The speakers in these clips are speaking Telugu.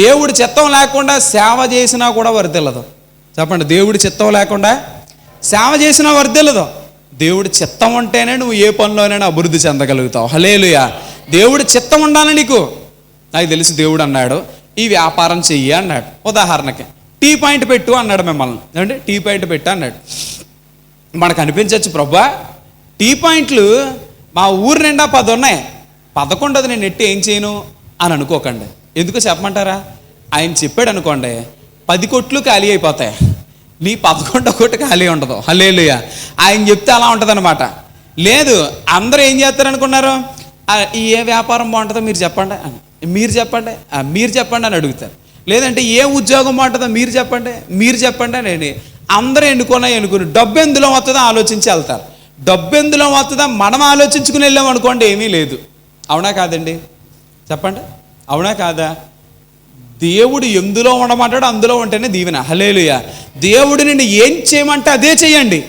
దేవుడి చిత్తం లేకుండా సేవ చేసినా కూడా వర్దిల్లదు చెప్పండి దేవుడి చిత్తం లేకుండా సేవ చేసినా వర్దిల్లదు దేవుడి చిత్తం ఉంటేనే నువ్వు ఏ పనిలోనైనా అభివృద్ధి చెందగలుగుతావు. హలేలుయా దేవుడి చిత్తం ఉండాలి నీకు. నాకు తెలిసి దేవుడు అన్నాడు ఈ వ్యాపారం చెయ్యి అన్నాడు. ఉదాహరణకి టీ పాయింట్ పెట్టు అన్నాడు మిమ్మల్ని. ఏమంటే టీ పాయింట్ పెట్టు అన్నాడు. మనకు అనిపించవచ్చు ప్రభా టీ పాయింట్లు మా ఊరు నిండా పది ఉన్నాయి పదకొండది నేను ఎట్టి ఏం చేయను? అని అనుకోకండి. ఎందుకో చెప్పమంటారా? ఆయన చెప్పాడు అనుకోండి పది కొట్లు ఖాళీ అయిపోతాయి. నీ పదకొండో కొట్టు ఖాళీ ఉండదు. హలేలుయ ఆయన చెప్తే అలా ఉంటుంది లేదు అందరూ ఏం చేస్తారు అనుకున్నారు ఈ ఏ వ్యాపారం బాగుంటుందో మీరు చెప్పండి అని. మీరు చెప్పండి. మీరు చెప్పండి అని అడుగుతారు. లేదంటే ఏ ఉద్యోగం బాగుంటుందో మీరు చెప్పండి మీరు చెప్పండి అని అందరూ ఎన్నుకున్నా ఎన్నుకుని డబ్బు ఎందులో వస్తుందో ఆలోచించి వెళ్తారు. డబ్బు ఎందులో వస్తుందో మనం ఆలోచించుకుని వెళ్ళాం అనుకోండి ఏమీ లేదు. అవునా కాదండి? చెప్పండి. అవునా కాదా? దేవుడు ఎందులో ఉండమంటాడో అందులో ఉంటేనే దీవెన. హలేలుయ దేవుడు నిన్ను ఏం చేయమంటే అదే చేయండి.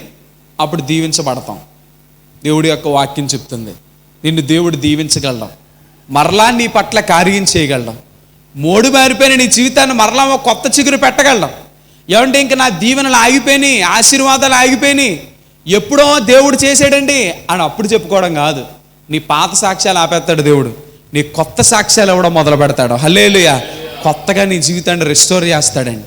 అప్పుడు దీవించబడతాం. దేవుడి యొక్క వాక్యం చెప్తుంది. నిన్ను దేవుడు దీవించగలడం. మరలా నీ పట్ల కార్యం చేయగలడం. మోడు మారిపోయిన నీ జీవితాన్ని మరలా ఒక కొత్త చిగురు పెట్టగలడం. ఏమంటే ఇంక నా దీవెనలు ఆగిపోయినాయి ఆశీర్వాదాలు ఆగిపోయినాయి. ఎప్పుడో దేవుడు చేసాడండి అని అప్పుడు చెప్పుకోవడం కాదు. నీ పాత సాక్ష్యాలు ఆపేస్తాడు దేవుడు. నీ కొత్త సాక్ష్యాలు ఇవ్వడం మొదలు పెడతాడు. హల్లేలుయా. కొత్తగా నీ జీవితాన్ని రెస్టోర్ చేస్తాడండి.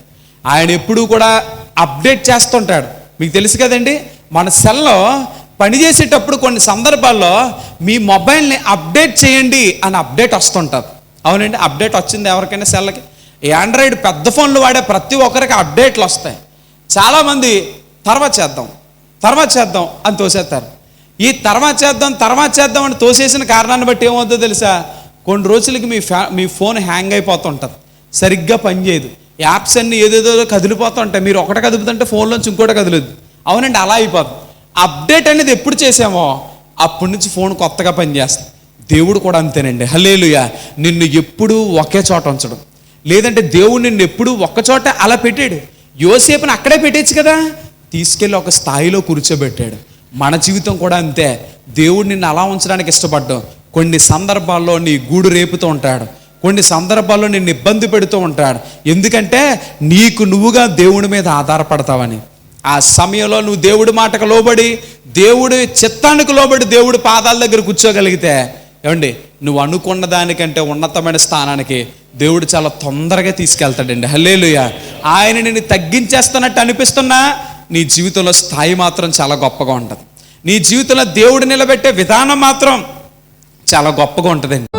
ఆయన ఎప్పుడూ కూడా అప్డేట్ చేస్తుంటాడు. మీకు తెలుసు కదండి మన సెల్లో పనిచేసేటప్పుడు కొన్ని సందర్భాల్లో మీ మొబైల్ని అప్డేట్ చేయండి అని అప్డేట్ వస్తుంటుంది. అవునండి అప్డేట్ వచ్చింది ఎవరికైనా సెల్కి? ఆండ్రాయిడ్ పెద్ద ఫోన్లు వాడే ప్రతి ఒక్కరికి అప్డేట్లు వస్తాయి. చాలామంది తర్వాత చేద్దాం తర్వాత చేద్దాం అని తోసేస్తారు. ఈ తర్వాత చేద్దాం తర్వాత చేద్దాం అని తోసేసిన కారణాన్ని బట్టి ఏమవుతుందో తెలుసా? కొన్ని రోజులకి మీ ఫ్యా మీ ఫోన్ హ్యాంగ్ అయిపోతుంటుంది సరిగ్గా పనిచేయదు యాప్స్ అన్ని ఏదేదో కదిలిపోతుంటాయి మీరు ఒకటి కదుపుతుంటే ఫోన్లోంచి ఇంకోటి కదలదు అవునండి అలా అయిపోతుంది అప్డేట్ అనేది ఎప్పుడు చేసామో అప్పటి నుంచి ఫోన్ కొత్తగా పనిచేస్తుంది దేవుడు కూడా అంతేనండి. హలేలుయ నిన్ను ఎప్పుడూ ఒకే చోట ఉంచడం. లేదంటే దేవుడు నిన్ను ఎప్పుడూ ఒక్క చోట అలా పెట్టాడు. యోసేపుని అక్కడే పెట్టేచ్చు కదా? తీసుకెళ్ళి ఒక స్థాయిలో కూర్చోబెట్టాడు. మన జీవితం కూడా అంతే. దేవుడు నిన్ను అలా ఉంచడానికి ఇష్టపడ్డం కొన్ని సందర్భాల్లో నీ గూడు రేపుతూ ఉంటాడు. కొన్ని సందర్భాల్లో నిన్ను ఇబ్బంది పెడుతూ ఉంటాడు. ఎందుకంటే నీకు నువ్వుగా దేవుడి మీద ఆధారపడతావని. ఆ సమయంలో నువ్వు దేవుడి మాటకు లోబడి దేవుడి చిత్తానికి లోబడి దేవుడి పాదాల దగ్గర కూర్చోగలిగితే ఏమండి నువ్వు అనుకున్న దానికంటే ఉన్నతమైన స్థానానికి దేవుడు చాలా తొందరగా తీసుకెళ్తాడండి. హల్లేలుయ. ఆయన నిన్ను తగ్గించేస్తున్నట్టు అనిపిస్తున్నా నీ జీవితంలో స్థాయి మాత్రం చాలా గొప్పగా ఉంటుంది. నీ జీవితంలో దేవుడు నిలబెట్టే విధానం మాత్రం చాలా గొప్పగా ఉంటుందండి.